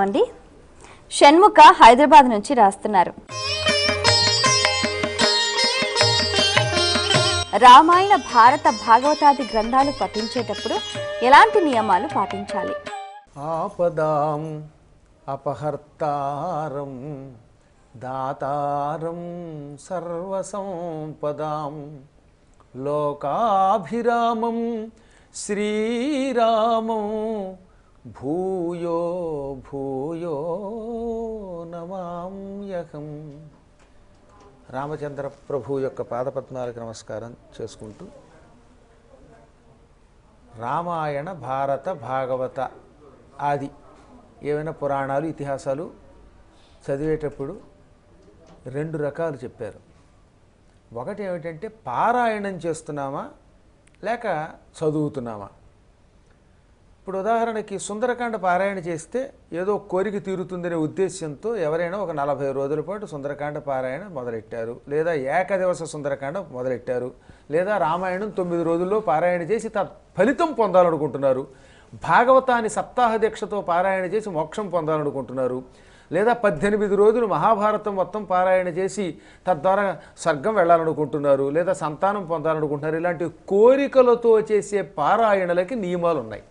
అండి. షణ్ముఖ హైదరాబాద్ నుంచి రాస్తున్నారు. రామాయణ భారత భాగవతాది గ్రంథాలు పఠించేటప్పుడు ఎలాంటి నియమాలు పాటించాలి? ఆపదాం అపహర్తారం దాతారం సర్వసంపదాం. లోకాభిరామం శ్రీరామం భూయో భూయో నమామ్యహం. రామచంద్ర ప్రభు యొక్క పాదపద్మాలకు నమస్కారం చేసుకుంటూ రామాయణ భారత భాగవత ఆది ఏవైనా పురాణాలు ఇతిహాసాలు చదివేటప్పుడు రెండు రకాలు చెప్పారు. ఒకటి ఏమిటంటే పారాయణం చేస్తున్నామా లేక చదువుతున్నామా? ఇప్పుడు ఉదాహరణకి సుందరకాండ పారాయణ చేస్తే ఏదో కోరిక తీరుతుందనే ఉద్దేశ్యంతో ఎవరైనా ఒక నలభై రోజుల పాటు సుందరకాండ పారాయణ మొదలెట్టారు. లేదా ఏకదివస సుందరకాండ మొదలెట్టారు. లేదా రామాయణం తొమ్మిది రోజుల్లో పారాయణ చేసి తత్ ఫలితం పొందాలనుకుంటున్నారు. భాగవతాన్ని సప్తాహ దీక్షతో పారాయణ చేసి మోక్షం పొందాలనుకుంటున్నారు. లేదా పద్దెనిమిది రోజులు మహాభారతం మొత్తం పారాయణ చేసి తద్వారా స్వర్గం వెళ్ళాలనుకుంటున్నారు. లేదా సంతానం పొందాలనుకుంటున్నారు. ఇలాంటి కోరికలతో చేసే పారాయణలకి నియమాలు ఉన్నాయి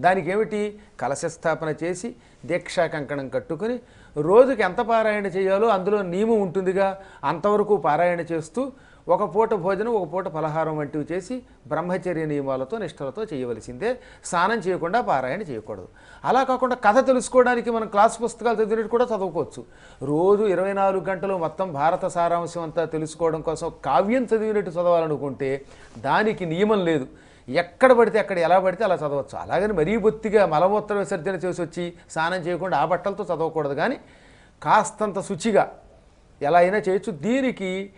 దానికి ఏమిటి కలశస్థాపన చేసి దీక్షా కంకణం కట్టుకుని రోజుకి ఎంత పారాయణ చేయాలో అందులో నియమం ఉంటుందిగా. అంతవరకు పారాయణ చేస్తూ ఒక పూట భోజనం ఒక పూట పలహారం వంటివి చేసి బ్రహ్మచర్య నియమాలతో నిష్ఠలతో చేయవలసిందే. స్నానం చేయకుండా పారాయణ చేయకూడదు. అలా కాకుండా కథ తెలుసుకోవడానికి మనం క్లాస్ పుస్తకాలు చదివినట్టు కూడా చదువుకోవచ్చు. రోజు ఇరవై నాలుగు గంటలు మొత్తం భారత సారాంశం అంతా తెలుసుకోవడం కోసం కావ్యం చదివినట్టు చదవాలనుకుంటే దానికి నియమం లేదు. ఎక్కడ పడితే అక్కడ ఎలా పడితే అలా చదవచ్చు. అలాగని మరీ బొత్తిగా మలమూత్ర విసర్జన చేసి వచ్చి స్నానం చేయకుండా ఆ బట్టలతో చదవకూడదు. కానీ కాస్తంత శుచిగా ఎలా అయినా చేయొచ్చు. దీనికి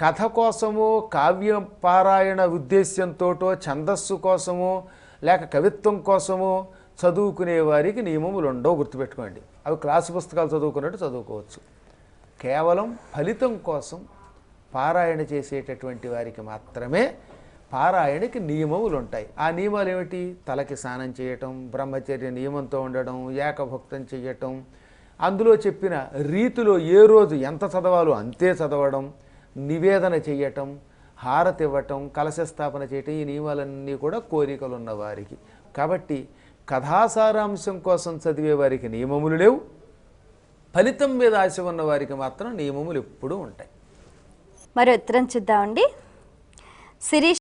కథ కోసమో కావ్య పారాయణ ఉద్దేశ్యంతోటో ఛందస్సు కోసమో లేక కవిత్వం కోసమో చదువుకునే వారికి నియమములు ఉండవు. గుర్తుపెట్టుకోండి. అవి క్లాసు పుస్తకాలు చదువుకున్నట్టు చదువుకోవచ్చు. కేవలం ఫలితం కోసం పారాయణ చేసేటటువంటి వారికి మాత్రమే పారాయణకి నియమములు ఉంటాయి ఆ నియమాలు ఏమిటి తలకి స్నానం చేయటం బ్రహ్మచర్య నియమంతో ఉండడం ఏకభక్తం చేయటం అందులో చెప్పిన రీతిలో ఏ రోజు ఎంత చదవాలో అంతే చదవడం నివేదన చేయటం హారతి ఇవ్వటం కలశ స్థాపన చేయటం ఈ నియమాలన్నీ కూడా కోరికలు ఉన్న వారికి. కాబట్టి కథాసారాంశం కోసం చదివే వారికి నియమములు లేవు. ఫలితం మీద ఆశ ఉన్న వారికి మాత్రం నియమములు ఎప్పుడూ ఉంటాయి. మరి ఉత్తరం చూద్దామండి. శిరీష్